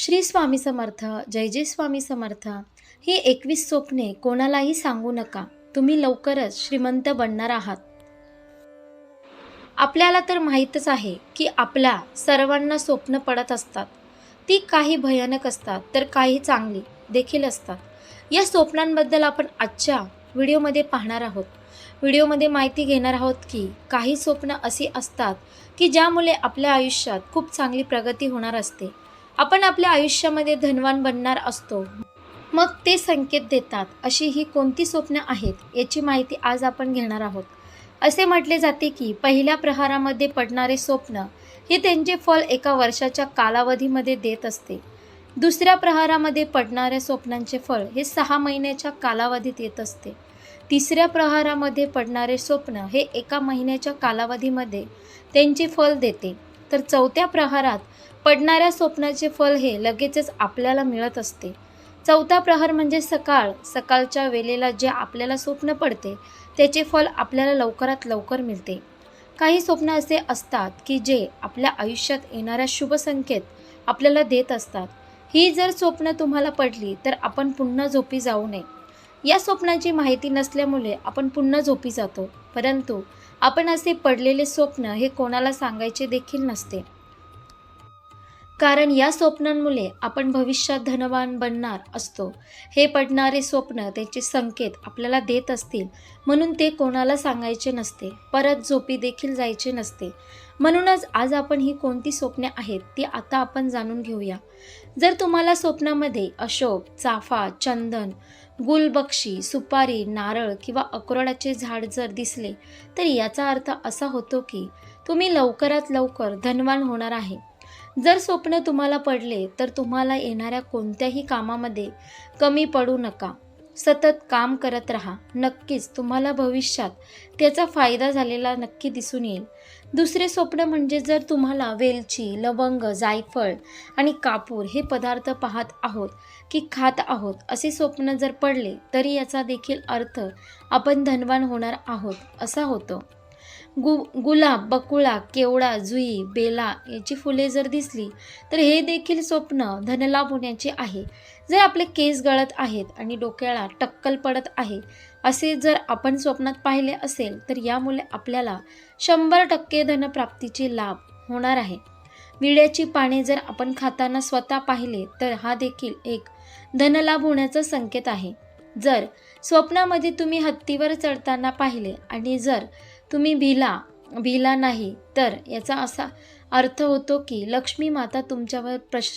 श्री स्वामी समर्थ जय जय स्वामी समर्थ. ही एकवीस स्वप्ने कोणालाही सांगू नका. तुम्ही लवकरच श्रीमंत बनणार आहात. आपल्याला तर माहीतच आहे की आपल्या सर्वांना स्वप्न पडत असतात. ती काही भयानक असतात तर काही चांगली देखील असतात. या स्वप्नांबद्दल आपण आजच्या व्हिडिओमध्ये पाहणार आहोत. व्हिडिओमध्ये माहिती घेणार आहोत की काही स्वप्न अशी असतात की ज्यामुळे आपल्या आयुष्यात खूप चांगली प्रगती होणार असते. आपण आपल्या आयुष्यामध्ये धनवान बनणार असतो. मग ते संकेत देतात अशी ही कोणती स्वप्न आहेत याची माहिती आज आपण घेणार आहोत. असे म्हटले जाते की पहिल्या प्रहारामध्ये पडणारे स्वप्न हे त्यांचे फळ एका वर्षाच्या कालावधीमध्ये देत असते. दुसऱ्या प्रहारामध्ये पडणाऱ्या स्वप्नांचे फळ हे सहा महिन्याच्या कालावधीत येत असते. तिसऱ्या प्रहारामध्ये पडणारे स्वप्न हे एका महिन्याच्या कालावधीमध्ये त्यांचे फळ देते. तर चौथ्या प्रहारात पडणाऱ्या स्वप्नाचे फल हे लगेचच आपल्याला मिळत असते. चौथा प्रहर म्हणजे सकाळ. सकाळच्या वेळेला जे आपल्याला स्वप्न पडते त्याचे फल आपल्याला लवकरात लवकर मिळते. काही स्वप्न असे असतात की जे आपल्या आयुष्यात येणाऱ्या शुभ संकेत आपल्याला देत असतात. ही जर स्वप्न तुम्हाला पडली तर आपण पुन्हा झोपी जाऊ नये. या स्वप्नाची माहिती नसल्यामुळे आपण पुन्हा झोपी जातो. परंतु आपण असे पडलेले स्वप्न हे कोणाला सांगायचे देखील नसते. कारण या स्वप्नांमुळे आपण भविष्यात धनवान बनणार असतो. हे पडणारे स्वप्न त्याचे संकेत आपल्याला देत असतील म्हणून ते कोणाला सांगायचे नसते परत झोपी देखील जायचे नसते. म्हणूनच आज आपण ही कोणती स्वप्ने आहेत ती आता आपण जाणून घेऊया. जर तुम्हाला स्वप्नामध्ये अशोक चाफा चंदन गुलबक्षी सुपारी नारळ किंवा अक्रोडाचे झाड जर दिसले तर याचा अर्थ असा होतो की तुम्ही लवकरात लवकर धनवान होणार आहे. जर स्वप्न तुम्हाला पडले तर तुम्हाला येणाऱ्या कोणत्याही कामामध्ये कमी पडू नका. सतत काम करत राहा. नक्कीच तुम्हाला भविष्यात त्याचा फायदा झालेला नक्की दिसून येईल. दुसरे स्वप्न म्हणजे जर तुम्हाला वेलची लवंग जायफळ आणि कापूर हे पदार्थ पाहत आहोत की खात आहोत असे स्वप्न जर पडले तरी याचा देखील अर्थ आपण धनवान होणार आहोत असा होतो. गु गुलाब बकुळा केवडा जुई बेला याची फुले जर दिसली तर हे देखील स्वप्न धनलाभ होण्याचे आहे. जर आपले केस गळत आहेत आणि डोक्याला टक्कल पडत आहे असे जर आपण स्वप्नात पाहिले असेल तर यामुळे आपल्याला शंभर टक्के धनप्राप्तीचे लाभ होणार आहे. विड्याची पाने जर आपण खाताना स्वतः पाहिले तर हा देखील एक धनलाभ होण्याचा संकेत आहे. जर स्वप्नामध्ये तुम्ही हत्तीवर चढताना पाहिले आणि जर तुम्ही भिला भिला नाही. तर याचा असा अर्थ होतो की लक्ष्मी माता तुमच्यावर प्रश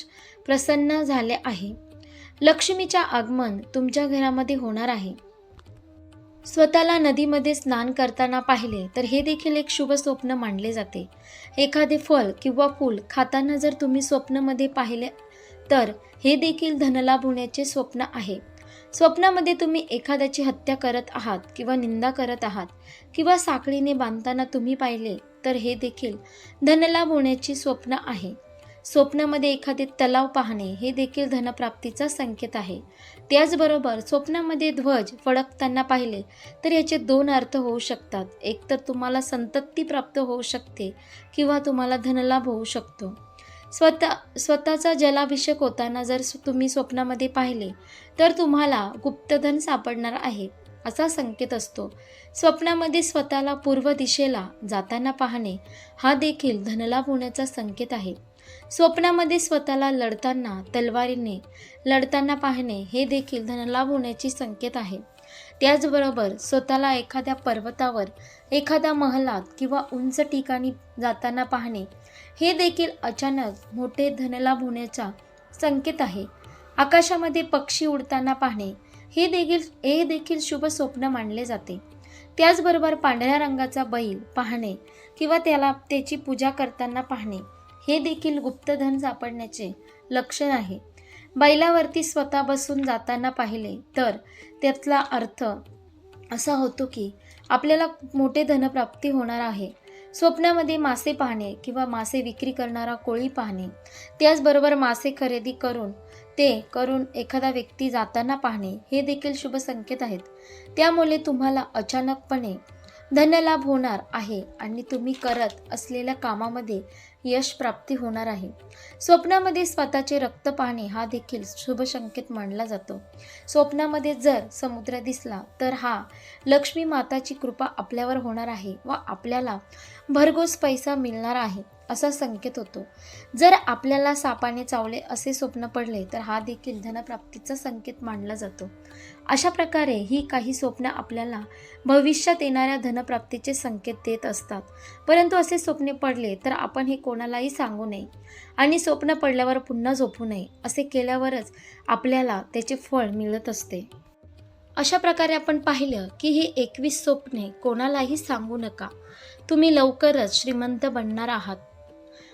प्रसन्न झाले आहे. लक्ष्मीच्या आगमन तुमच्या घरामध्ये होणार आहे. स्वतःला नदीमध्ये स्नान करताना पाहिले तर हे देखील एक शुभ स्वप्न मानले जाते. एखादे फळ किंवा फूल खाताना जर तुम्ही स्वप्नमध्ये पाहिले तर हे देखील धनलाभ होण्याचे स्वप्न आहे. स्वप्नामध्ये तुम्ही एखाद्याची हत्या करत आहात किंवा निंदा करत आहात किंवा साखळीने बांधताना तुम्ही पाहिले तर हे देखील धनलाभ होण्याची स्वप्न आहे. स्वप्नामध्ये एखादे तलाव पाहणे हे देखील धनप्राप्तीचा संकेत आहे. त्याचबरोबर स्वप्नामध्ये ध्वज फडकताना पाहिले तर याचे दोन अर्थ होऊ शकतात. एकतर तुम्हाला संतत्ती प्राप्त होऊ शकते किंवा तुम्हाला धनलाभ होऊ शकतो. स्वतः स्वतःचा जलाभिषेक होताना जर तुम्ही स्वप्नामध्ये पाहिले तर तुम्हाला गुप्तधन सापडणार आहे असा संकेत असतो. स्वप्नामध्ये स्वतःला पूर्व दिशेला जाताना पाहणे हा देखील धनलाभ होण्याचा संकेत आहे. स्वप्नामध्ये स्वतःला लढताना तलवारीने लढताना पाहणे हे देखील धनलाभ होण्याची संकेत आहे. त्याचबरोबर स्वतःला एखाद्या पर्वतावर एखाद्या महलात किंवा उंच ठिकाणी जाताना पाहणे हे देखील अचानक मोठे धनलाभ होण्याचा संकेत आहे. आकाशामध्ये पक्षी उडताना पाहणे हे देखील हे देखील शुभ स्वप्न मानले जाते. त्याचबरोबर पांढऱ्या रंगाचा बैल पाहणे किंवा त्याला त्याची पूजा करताना पाहणे हे देखील गुप्तधन सापडण्याचे लक्षण आहे. बैलावरती स्वतः बसून जाताना पाहिले तर त्यातला अर्थ असा होतो की आपल्याला मोठे धनप्राप्ती होणार आहे. स्वप्नामध्ये मासे पाहणे किंवा मासे विक्री करणारा कोळी पाहणे त्याचबरोबर मासे खरेदी करून ते करून एखादा व्यक्ती जाताना पाहणे हे देखील शुभ संकेत आहेत. त्यामुळे तुम्हाला अचानकपणे धनलाभ होणार आहे आणि तुम्ही करत असलेल्या कामामध्ये यश प्राप्ती होणार आहे. स्वप्नामध्ये स्वतःचे रक्त पाहणे हा देखील शुभ संकेत मानला जातो. स्वप्नामध्ये जर समुद्र दिसला तर हा लक्ष्मी माताची कृपा आपल्यावर होणार आहे व आपल्याला भरघोस पैसा मिळणार आहे असा संकेत होतो. जर आपल्याला सापाने चावले असे स्वप्न पडले तर हा देखील धनप्राप्तीचा संकेत मानला जातो. अशा प्रकारे ही काही स्वप्न आपल्याला भविष्यात येणाऱ्या धनप्राप्तीचे संकेत देत असतात. परंतु असे स्वप्ने पडले तर आपण हे कोणालाही सांगू नये आणि स्वप्न पडल्यावर पुन्हा झोपू नये असे केल्यावरच आपल्याला त्याचे फळ मिळत असते. अशा प्रकारे आपण पाहिलं की ही एकवीस स्वप्ने कोणालाही सांगू नका. तुम्ही लवकरच श्रीमंत बनणार आहात.